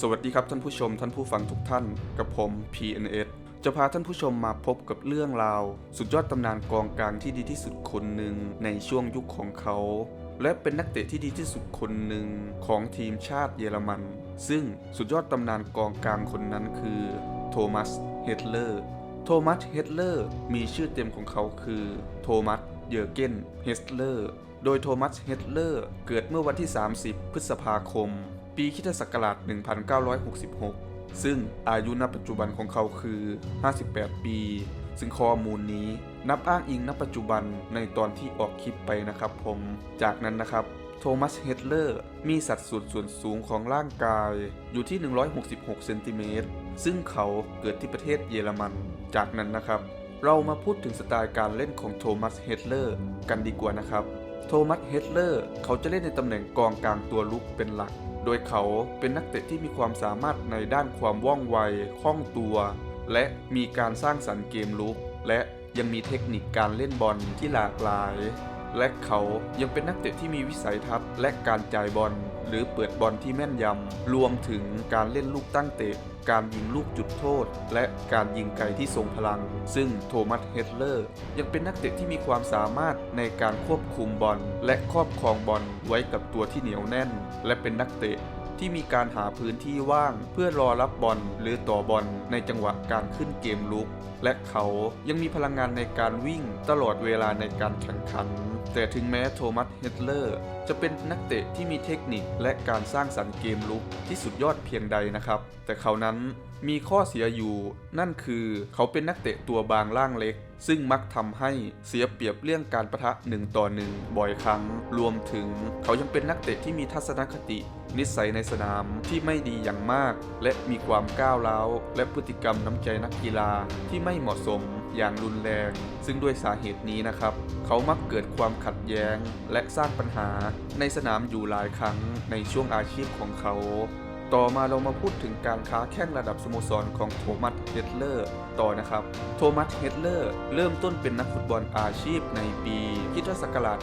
สวัสดีครับท่านผู้ชมท่านผู้ฟังทุกท่านกับผม PNS จะพาท่านผู้ชมมาพบกับเรื่องราว สุดยอดตำนานกองกลางที่ดีที่สุดคนหนึ่งในช่วงยุคของเขา และเป็นนักเตะที่ดีที่สุดคนหนึ่งของทีมชาติเยอรมัน ซึ่งสุดยอดตำนานกองกลางคนนั้นคือโทมัสเฮดเลอร์โทมัสเฮดเลอร์มีชื่อเต็มของเขาคือโทมัสเยอร์เกนเฮสเลอร์โดยโทมัสเฮดเลอร์เกิดเมื่อวันที่ 30 พฤษภาคม ปีคริสตศักราช 1966 ซึ่งอายุณปัจจุบันของเขาคือ 58 ปี ซึ่งข้อมูลนี้นับอ้างอิงณปัจจุบันในตอนที่ออกคลิปไปนะครับผม จากนั้นนะครับโทมัสเฮดเลอร์มีสัดส่วนส่วนสูงของร่างกายอยู่ที่ 166 เซนติเมตร ซึ่งเขาเกิดที่ประเทศเยอรมัน จากนั้นนะครับ เรามาพูดถึงสไตล์การเล่นของโทมัสเฮดเลอร์กันดีกว่านะครับ โทมัสเฮดเลอร์เขาจะเล่นในตำแหน่งกองกลางตัวลุกเป็นหลัก โดยเขาเป็นนักเตะที่มีความสามารถในด้านความว่องไว คล่องตัว และมีการสร้างสรรค์เกมลุก และยังมีเทคนิคการเล่นบอลที่หลากหลาย และเขายังเป็นนักเตะที่มีวิสัยทัศน์ และการจ่ายบอลหรือเปิดบอลที่แม่นยำ รวมถึงการเล่นลูกตั้งเตะ การยิงลูกจุดโทษ และการยิงไกลที่ทรงพลัง ซึ่งโทมัสเฮดเลอร์ ยังเป็นนักเตะที่มีความสามารถในการควบคุมบอล และครอบครองบอลไว้กับตัวที่เหนียวแน่น และเป็นนักเตะที่มีการหาพื้นที่ว่างเพื่อรอรับบอลหรือต่อบอลในจังหวะการขึ้นเกมลุก และเขายังมีพลังงานในการวิ่งตลอดเวลาในการแข่งขัน แต่ถึงแม้โทมัสเฮดเลอร์ จะเป็นนักเตะที่มีเทคนิคและการสร้างสรรค์เกมลุกที่สุดยอดเพียงใดนะครับ แต่เขานั้นมีข้อเสียอยู่ นั่นคือเขาเป็นนักเตะตัวบางร่างเล็ก ซึ่งมักทำให้เสียเปรียบเรื่องการประทะหนึ่งต่อหนึ่งบ่อยครั้ง รวมถึงเขายังเป็นนักเตะที่มีทัศนคตินิสัยในสนามที่ไม่ดีอย่างมาก และมีความก้าวร้าว และพฤติกรรมน้ำใจนักกีฬาที่ไม่เหมาะสมอย่างรุนแรง ซึ่งด้วยสาเหตุนี้นะครับ เขามักเกิดความขัดแย้ง และสร้างปัญหาในสนามอยู่หลายครั้งในช่วงอาชีพของเขา ต่อมาเรามาพูดถึงการค้าแข่งระดับสโมสรของโทมัสเฮดเลอร์ต่อนะครับ โทมัสเฮดเลอร์เริ่มต้นเป็นนักฟุตบอลอาชีพในปีคริสตศักราช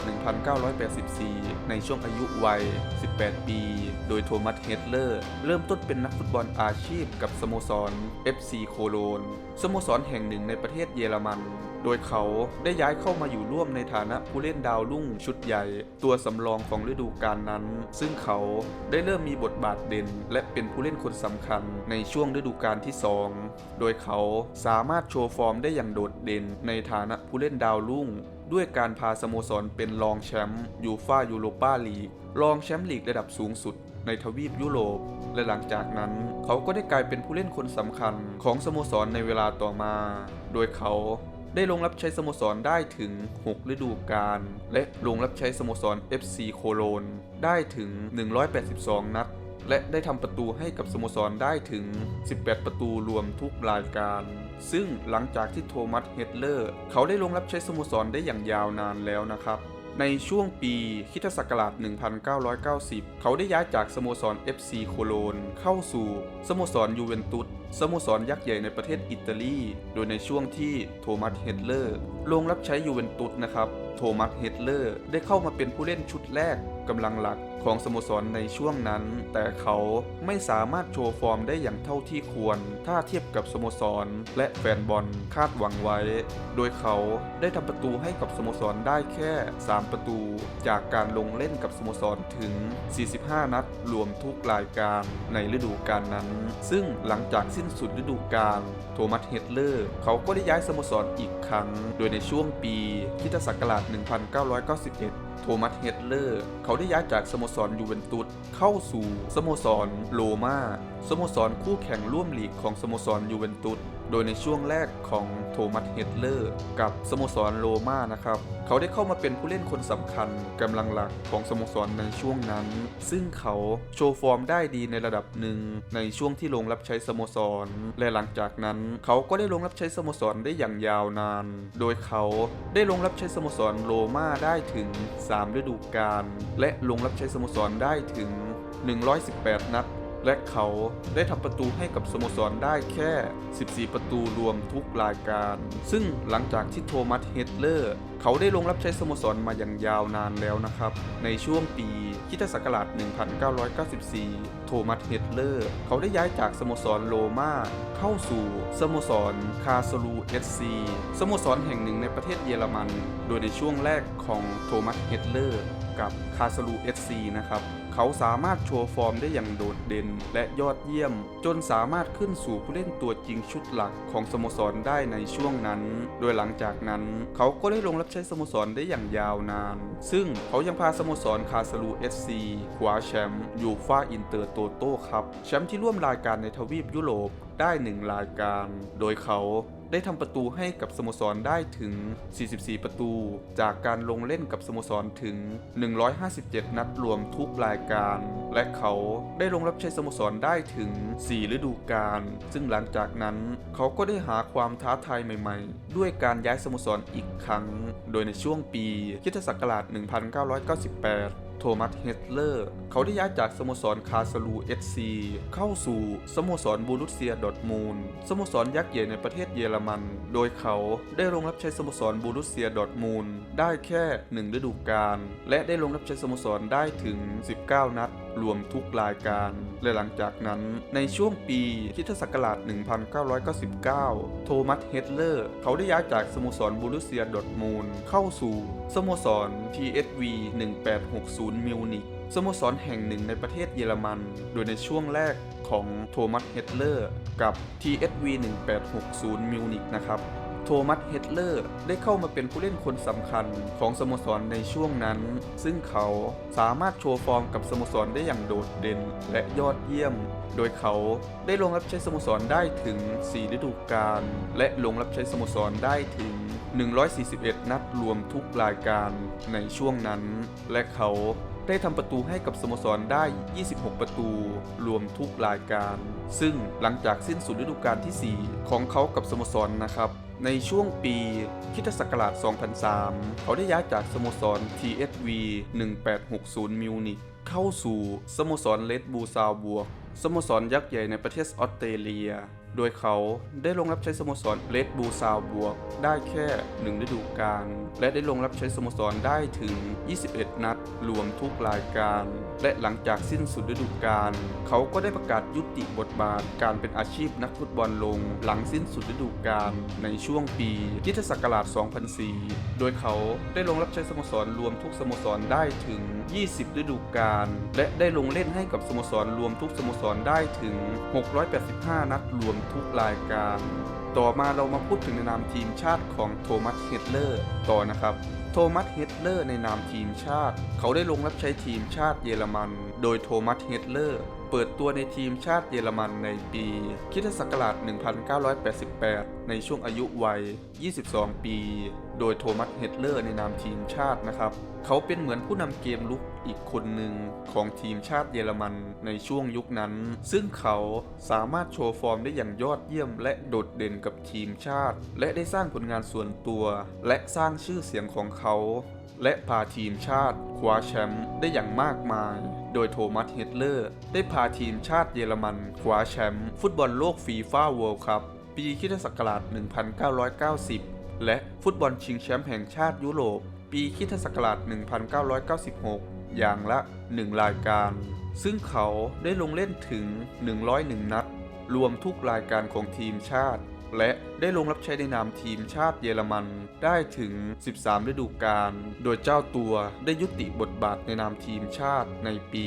1984 ในช่วงอายุวัย 18 ปี โดยโทมัสเฮดเลอร์เริ่มต้นเป็นนักฟุตบอลอาชีพกับสโมสร FC โคโลน สโมสรแห่งหนึ่งในประเทศเยอรมัน โดยเขาได้ย้ายเข้ามาอยู่ร่วมในฐานะผู้เล่นดาวรุ่งชุดใหญ่ ตัวสำรองของฤดูกาลนั้น ซึ่งเขาได้เริ่มมีบทบาทเด่น และเป็นผู้เล่นคนสำคัญในช่วงฤดูกาลที่ 2 โดยเขาสามารถโชว์ฟอร์มได้อย่างโดดเด่น ในฐานะผู้เล่นดาวรุ่งด้วยการพาสโมสรเป็นรองแชมป์ยูฟ่ายูโรปาลีกรองแชมป์ลีกระดับสูงสุดในทวีปยุโรป และหลังจากนั้น เขาก็ได้กลายเป็นผู้เล่นคนสำคัญของสโมสรในเวลาต่อมา โดยเขา ได้ลงรับใช้สโมสรได้ถึง 6 ฤดูกาลและลงรับใช้สโมสร FC โคโลนได้ถึง 182 นัด และได้ทำประตูให้กับสโมสรได้ถึง 18 ประตูรวมทุกรายการ ซึ่งหลังจากที่โทมัสเฮดเลอร์ เขาได้ลงรับใช้สโมสรได้อย่างยาวนานแล้วนะครับในช่วงปีคริสตศักราช 1990 เขาได้ย้ายจากสโมสร FC โคโลนเข้าสู่สโมสรยูเวนตุสสโมสรยักษ์ใหญ่ในประเทศอิตาลี โดยในช่วงที่โทมัสเฮดเลอร์ลงรับใช้ยูเวนตุสนะครับ โทมัสเฮดเลอร์ได้เข้ามาเป็นผู้เล่นชุดแรกกำลังหลักของสโมสรในช่วงนั้น แต่เขาไม่สามารถโชว์ฟอร์มได้อย่างเท่าที่ควร ถ้าเทียบกับสโมสร และแฟนบอลคาดหวังไว้ โดยเขาได้ทำประตูให้กับสโมสรได้แค่ 3 ประตู จากการลงเล่นกับสโมสรถึง 45 นัดรวมทุกรายการในฤดูกาลนั้น ซึ่งหลังจากสิ้นสุดฤดูกาลโทมัสเฮดเลอร์ เขาก็ได้ย้ายสโมสรอีกครั้ง โดยในช่วงปีคริสตศักราช 1991 โทมัสเฮดเลอร์ เขาได้ย้ายจากสโมสรยูเวนตุสเข้าสู่สโมสรโรมาสโมสรคู่แข่งร่วมลีกของสโมสรยูเวนตุส โดยในช่วงแรกของโทมัสเฮดเลอร์กับสโมสรโรม่านะครับ เขาได้เข้ามาเป็นผู้เล่นคนสำคัญกำลังหลักของสโมสรในช่วงนั้น ซึ่งเขาโชว์ฟอร์มได้ดีในระดับหนึ่งในช่วงที่ลงรับใช้สโมสร และหลังจากนั้น เขาก็ได้ลงรับใช้สโมสรได้อย่างยาวนาน โดยเขาได้ลงรับใช้สโมสรโรม่าได้ถึง 3 ฤดูกาลและลงรับใช้สโมสรได้ถึง 118 นัด และเขาได้ทำประตูให้กับสโมสรได้แค่ 14 ประตูรวมทุกรายการ ซึ่งหลังจากที่โทมัสเฮดเลอร์เขาได้ลงรับใช้สโมสรมาอย่างยาวนานแล้วนะครับ ในช่วงปีคิศักราช 1994 โทมัสเฮดเลอร์ เขาได้ย้ายจากสโมสรโรมาเข้าสู่สโมสรคาสลูเอสซีสโมสรแห่งหนึ่งในประเทศเยอรมัน โดยในช่วงแรกของโทมัสเฮดเลอร์ กับคาสลูเอสซีนะครับ เขาสามารถโชว์ฟอร์มได้อย่างโดดเด่นและยอดเยี่ยม จนสามารถขึ้นสู่ผู้เล่นตัวจริงชุดหลักของสโมสรได้ในช่วงนั้น โดยหลังจากนั้น เขาก็ได้ลงรับใช้สโมสรได้อย่างยาวนาน ซึ่งเขายังพาสโมสรคาสลูเอสซีคว้าแชมป์ยูฟ่าอินเตอร์โตโต้ครับแชมป์ที่ร่วมรายการในทวีปยุโรปได้หนึ่งรายการ โดยเขา ได้ทำประตูให้กับสโมสรได้ถึง 44 ประตู จากการลงเล่นกับสโมสรถึง 157 นัดรวมทุกรายการ และเขาได้ลงรับใช้สโมสรได้ถึง 4 ฤดูกาลซึ่งหลังจากนั้นเขาก็ได้หาความท้าทายใหม่ๆ ด้วยการย้ายสโมสรอีกครั้ง โดยในช่วงปีคิศักราช1998 ทมัสเฮดเลอร์ เขาได้ย้ายจากสโมสรคาสลูเอซีเข้าสู่สโมสรบูรุสเซียดอร์ทมูลสโมสรยักษ์ใหญ่ในประเทศเยอรมัน โดยเขาได้ลงรับใช้สโมสรบูรุสเซียดอร์ทมูลได้แค่หนึ่งฤดูกาลและได้ลงรับใช้สโมสรได้ถึง 19 นัด รวมทุกรายการ และหลังจากนั้นในช่วงปีคริสตศักราช 1999 โทมัส เฮดเลอร์ เขาได้ย้ายจากสโมสรบูรุเซียดอร์ทมูลเข้าสู่สโมสร PSV 1860 มิวนิกสโมสรแห่งหนึ่งในประเทศเยอรมัน โดยในช่วงแรกของโทมัส เฮดเลอร์ กับ TSV 1860 มิวนิกนะครับ โทมัสเฮดเลอร์ได้เข้ามาเป็นผู้เล่นคนสำคัญของสโมสรในช่วงนั้น ซึ่งเขาสามารถโชว์ฟอร์มกับสโมสรได้อย่างโดดเด่นและยอดเยี่ยม โดยเขาได้ลงรับใช้สโมสรได้ถึง 4 ฤดูกาลและลงรับใช้สโมสรได้ถึง 141 นัดรวมทุกรายการในช่วงนั้น และเขาได้ทำประตูให้กับสโมสรได้ 26 ประตู รวมทุกรายการ ซึ่งหลังจากสิ้นสุดฤดูกาลที่ 4 ของเขากับสโมสรนะครับ ในช่วงปีคริสตศักราช 2003 เขาได้ย้ายจากสโมสร TSV 1860 มิวนิกเข้าสู่สโมสรเลดบูซาวบวก สโมสรยักษ์ใหญ่ในประเทศออสเตรเลีย โดยเขาได้ลงรับใช้สโมสรเลดบูซาวบวก ได้แค่หนึ่งฤดูกาล และได้ลงรับใช้สโมสรได้ถึง 21 นัด รวมทุกรายการ และหลังจากสิ้นสุดฤดูกาล เขาก็ได้ประกาศยุติบทบาทการเป็นอาชีพนักฟุตบอลลง หลังสิ้นสุดฤดูกาลในช่วงปีคริสตศักราช 2004 โดยเขาได้ลงรับใช้สโมสรรวมทุกสโมสรได้ถึง 20 ฤดูกาล และได้ลงเล่นให้กับสโมสรรวมทุกสโมสรได้ถึง 685 นัดรวมทุกรายการ ต่อมาเรามาพูดถึงในนามทีมชาติของโทมัสเฮดเลอร์ต่อนะครับโทมัสเฮดเลอร์ในนามทีมชาติ เขาได้ลงรับใช้ทีมชาติเยอรมัน โดยโทมัสเฮดเลอร์ เปิดตัวในทีมชาติเยอรมันในปีคริสตศักราช 1988 ในช่วงอายุวัย 22 ปี โดยโทมัสเฮดเลอร์ในนามทีมชาตินะครับ เขาเป็นเหมือนผู้นำเกมลุกอีกคนหนึ่งของทีมชาติเยอรมันในช่วงยุคนั้น ซึ่งเขาสามารถโชว์ฟอร์มได้อย่างยอดเยี่ยมและโดดเด่นกับทีมชาติ และได้สร้างผลงานส่วนตัว และสร้างชื่อเสียงของเขา และพาทีมชาติคว้าแชมป์ได้อย่างมากมาย โดยโทมัสเฮดเลอร์ ได้พาทีมชาติเยอรมันคว้าแชมป์ฟุตบอลโลกฟีฟ่าเวิลด์คัพปีคริสตศักราช 1990 และฟุตบอลชิงแชมป์แห่งชาติยุโรป ปีคริสตศักราช 1996 อย่างละ 1 รายการ ซึ่งเขาได้ลงเล่นถึง 101 นัด รวมทุกรายการของทีมชาติ และได้ลงรับใช้ในนามทีมชาติเยอรมันได้ถึง 13 ฤดูกาล โดยเจ้าตัวได้ยุติบทบาทในนามทีมชาติในปี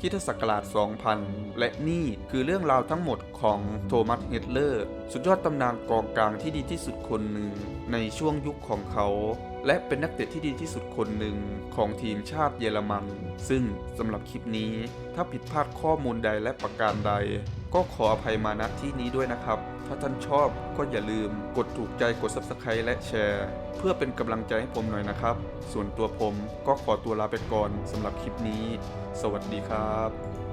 คิทศักราช 2000 และนี่คือเรื่องราวทั้งหมดของโทมัส เฮดเลอร์ สุดยอดตำนานกองกลางที่ดีที่สุดคนหนึ่งในช่วงยุคของเขา และเป็นนักเตะที่ดีที่สุดคนหนึ่งของทีมชาติเยอรมัน ซึ่งสำหรับคลิปนี้ ถ้าผิดพลาดข้อมูลใดและประการใด ก็ขออภัยมาณที่นี้ด้วยนะครับ ถ้าท่านชอบก็อย่าลืมกดถูกใจกด Subscribe และแชร์ เพื่อเป็นกำลังใจให้ผมหน่อยนะครับ ส่วนตัวผมก็ขอตัวลาไปก่อนสำหรับคลิปนี้ สวัสดีครับ